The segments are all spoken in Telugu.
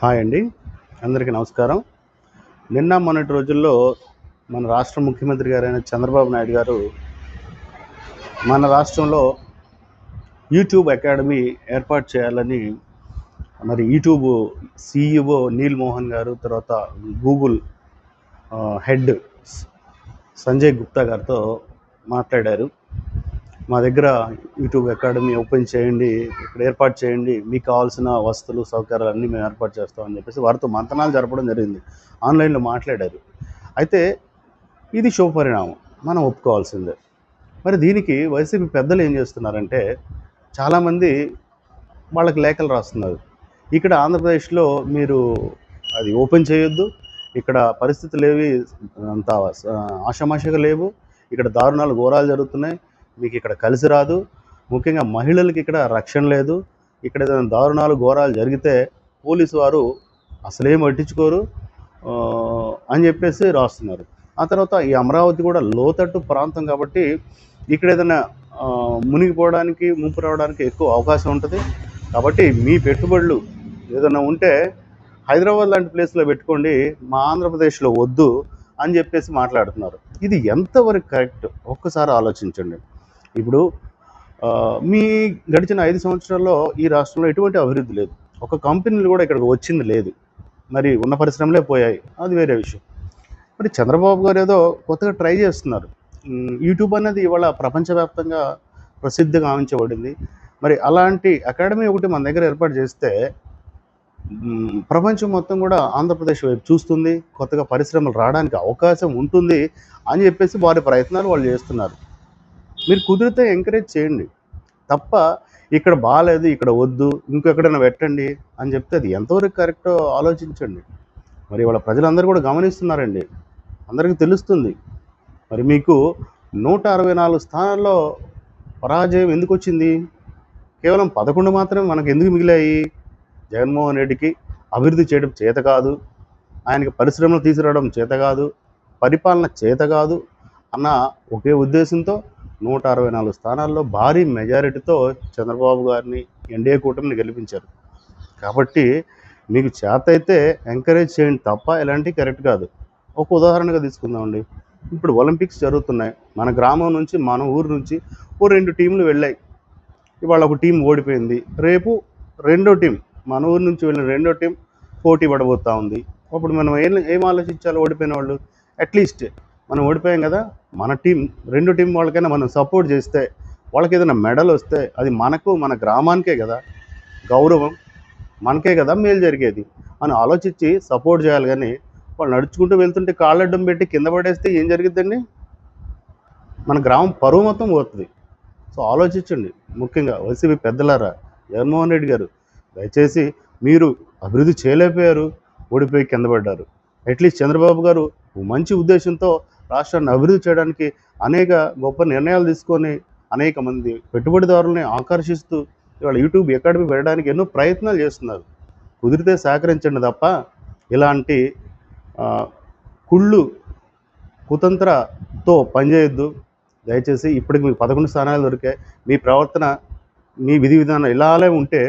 హాయ్ అండి. అందరికీ నమస్కారం. నిన్న మొన్నటి రోజుల్లో మన రాష్ట్ర ముఖ్యమంత్రి గారైన చంద్రబాబు నాయుడు గారు మన రాష్ట్రంలో యూట్యూబ్ అకాడమీ ఏర్పాటు చేయాలని మరి యూట్యూబ్ సీఈఓ నీల్ మోహన్ గారు తర్వాత గూగుల్ హెడ్ సంజయ్ గుప్తా గారితో మాట్లాడారు. మా దగ్గర యూట్యూబ్ అకాడమీ ఓపెన్ చేయండి ఇక్కడ ఏర్పాటు చేయండి మీకు కావాల్సిన వస్తువులు సౌకర్యాలు అన్నీ మేము ఏర్పాటు చేస్తామని చెప్పేసి వారితో మంతనాలు జరపడం జరిగింది. ఆన్లైన్లో మాట్లాడారు. అయితే ఇది శుభపరిణామం. మనం ఒప్పుకోవాల్సిందే. మరి దీనికి వైసీపీ పెద్దలు ఏం చేస్తున్నారంటే చాలామంది వాళ్ళకి లేఖలు రాస్తున్నారు. ఇక్కడ ఆంధ్రప్రదేశ్లో మీరు అది ఓపెన్ చేయొద్దు. ఇక్కడ పరిస్థితులు ఏవి అంత ఆషామాషగా లేవు. ఇక్కడ దారుణాలు ఘోరాలు జరుగుతున్నాయి. మీకు ఇక్కడ కలిసి రాదు. ముఖ్యంగా మహిళలకి ఇక్కడ రక్షణ లేదు. ఇక్కడ ఏదైనా దారుణాలు ఘోరాలు జరిగితే పోలీసు వారు అసలేం పట్టించుకోరు అని చెప్పేసి రాస్తున్నారు. ఆ తర్వాత ఈ అమరావతి కూడా లోతట్టు ప్రాంతం కాబట్టి ఇక్కడ ఏదైనా మునిగిపోవడానికి ముంపు రావడానికి ఎక్కువ అవకాశం ఉంటుంది. కాబట్టి మీ పెట్టుబడులు ఏదైనా ఉంటే హైదరాబాద్ లాంటి ప్లేస్లో పెట్టుకోండి మా ఆంధ్రప్రదేశ్లో వద్దు అని చెప్పేసి మాట్లాడుతున్నారు. ఇది ఎంతవరకు కరెక్ట్? ఒక్కసారి ఆలోచించండి. ఇప్పుడు మీ గడిచిన ఐదు సంవత్సరాల్లో ఈ రాష్ట్రంలో ఎటువంటి అభివృద్ధి లేదు. ఒక కంపెనీలు కూడా ఇక్కడికి వచ్చింది లేదు. మరి ఉన్న పరిశ్రమలే పోయాయి. అది వేరే విషయం. మరి చంద్రబాబు గారు ఏదో కొత్తగా ట్రై చేస్తున్నారు. యూట్యూబ్ అనేది ఇవాళ ప్రపంచవ్యాప్తంగా ప్రసిద్ధిగా గావించబడింది మరి అలాంటి అకాడమీ ఒకటి మన దగ్గర ఏర్పాటు చేస్తే ప్రపంచం మొత్తం కూడా ఆంధ్రప్రదేశ్ వైపు చూస్తుంది. కొత్తగా పరిశ్రమలు రావడానికి అవకాశం ఉంటుంది అని చెప్పేసి వారి ప్రయత్నాలు వాళ్ళు చేస్తున్నారు. మీరు కుదిరితే ఎంకరేజ్ చేయండి. తప్ప ఇక్కడ బాగాలేదు ఇక్కడ వద్దు ఇంకెక్కడైనా పెట్టండి అని చెప్తే అది ఎంతవరకు కరెక్టో ఆలోచించండి. మరి వాళ్ళ ప్రజలందరూ కూడా గమనిస్తున్నారండి. అందరికీ తెలుస్తుంది. మరి మీకు నూట అరవై నాలుగు స్థానాల్లో పరాజయం ఎందుకు వచ్చింది? కేవలం పదకొండు మాత్రమే మనకు ఎందుకు మిగిలాయి? జగన్మోహన్ రెడ్డికి అభివృద్ధి చేయడం చేత కాదు. ఆయనకి పరిశ్రమలు తీసుకురావడం చేత కాదు. పరిపాలన చేత కాదు. అన్న ఒకే ఉద్దేశంతో నూట అరవై నాలుగు స్థానాల్లో భారీ మెజారిటీతో చంద్రబాబు గారిని ఎన్డీఏ కూటమిని గెలిపించారు. కాబట్టి మీకు చేత అయితే ఎంకరేజ్ చేయండి తప్ప ఇలాంటివి కరెక్ట్ కాదు. ఒక ఉదాహరణగా తీసుకుందామండి. ఇప్పుడు ఒలింపిక్స్ జరుగుతున్నాయి. మన గ్రామం నుంచి మన ఊరు నుంచి ఓ రెండు టీంలు వెళ్ళాయి. ఇవాళ ఒక టీం ఓడిపోయింది. రేపు రెండో టీం మన ఊరు నుంచి వెళ్ళిన రెండో టీం పోటీ పడబోతా ఉంది. అప్పుడు మనం ఏం ఏం ఆలోచించాలి ఓడిపోయిన వాళ్ళు? అట్లీస్ట్ మనం ఓడిపోయాం కదా మన టీం రెండు టీం వాళ్ళకైనా మనం సపోర్ట్ చేస్తే వాళ్ళకి ఏదైనా మెడల్ వస్తే అది మనకు మన గ్రామానికే కదా. గౌరవం మనకే కదా మేలు జరిగేది. అని ఆలోచించి సపోర్ట్ చేయాలి కానీ వాళ్ళు నడుచుకుంటూ వెళ్తుంటే కాళ్ళడ్డం పెట్టి కింద పడేస్తే ఏం జరిగిద్దండి? మన గ్రామం పరువు మొత్తం పోతుంది. సో ఆలోచించండి. ముఖ్యంగా వైసీపీ పెద్దలారా జగన్మోహన్ రెడ్డి గారు దయచేసి మీరు అభివృద్ధి చేయలేకపోయారు ఓడిపోయి కింద పడ్డారు. అట్లీస్ట్ చంద్రబాబు గారు మంచి ఉద్దేశంతో రాష్ట్రాన్ని అభివృద్ధి చేయడానికి అనేక గొప్ప నిర్ణయాలు తీసుకొని అనేక మంది పెట్టుబడిదారులని ఆకర్షిస్తూ ఇవాళ యూట్యూబ్ అకాడమీ పెట్టడానికి ఎన్నో ప్రయత్నాలు చేస్తున్నారు. కుదిరితే సహకరించండి తప్ప ఇలాంటి కుళ్ళు కుతంత్రతో పనిచేయొద్దు. దయచేసి ఇప్పటికి మీకు పదకొండు స్థానాలు దొరికాయి. మీ ప్రవర్తన మీ విధి విధానం ఇలానే ఉంటే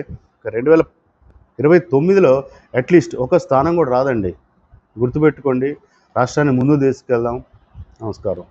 రెండు వేల ఇరవై తొమ్మిదిలో అట్లీస్ట్ ఒక స్థానం కూడా రాదండి. గుర్తుపెట్టుకోండి రాష్ట్రాన్ని ముందుకు తీసుకెళ్దాం. నమస్కారం